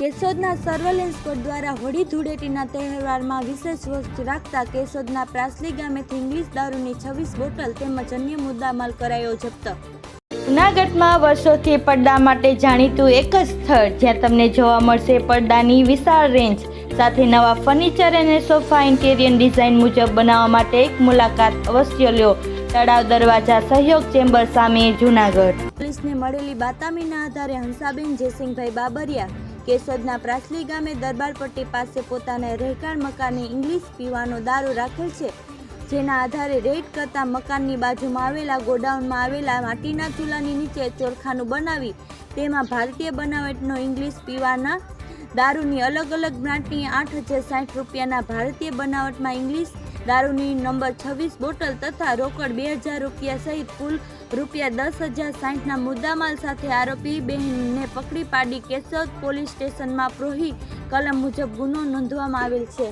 કેશોદના surveillance code દ્વારા હોળી ધૂળેટીના તહેવારમાં વિશેષ વસ્તુ રાખતા કેશોદના પ્રાસલી ગામેથી ઇંગ્લિશ દારૂની છવ્વીસ બોટલ તેમજ અન્ય મુદ્દામાલ કરાયો જપ્ત. જૂનાગઢમાં વર્ષોથી પડદા માટે જાણીતું એક જ સ્થળ જ્યાં તમને જોવા મળશે પડદાની વિશાળ રેન્જ સાથે નવા ફર્નિચર અને સોફા ઇન્ટેરિયર ડિઝાઇન મુજબ બનાવવા માટે એક મુલાકાત અવશ્ય લ્યો તળાવ દરવાજા સહયોગ ચેમ્બર સામે જૂનાગઢ. પોલીસને મળેલી બાતામીના આધારે હંસાબેન જયસિંહભાઈ બાબરિયા કેશોદના પ્રાસલી ગામે દરબાર પટ્ટી પાસે પોતાના રહેઠાણ મકાને ઇંગ્લિશ પીવાનો દારૂ રાખેલ છે, જેના આધારે રેડ કરતા મકાનની બાજુમાં આવેલા ગોડાઉનમાં આવેલા માટીના ચૂલાની નીચે ચોરખાનું બનાવી તેમાં ભારતીય બનાવટનો ઇંગ્લિશ પીવાના દારૂની અલગ અલગ બ્રાન્ડની આઠ હજાર સાઠ રૂપિયાના ભારતીય બનાવટમાં ઇંગ્લિશ દારૂની નંબર છવ્વીસ બોટલ તથા રોકડ બે હજાર રૂપિયા સહિત કુલ રૂપિયા દસ હજાર સાઠના મુદ્દામાલ સાથે આરોપી બહેનને પકડી પાડી કેશોદ પોલીસ સ્ટેશનમાં પ્રોહી કલમ મુજબ ગુનો નોંધવામાં આવેલ છે.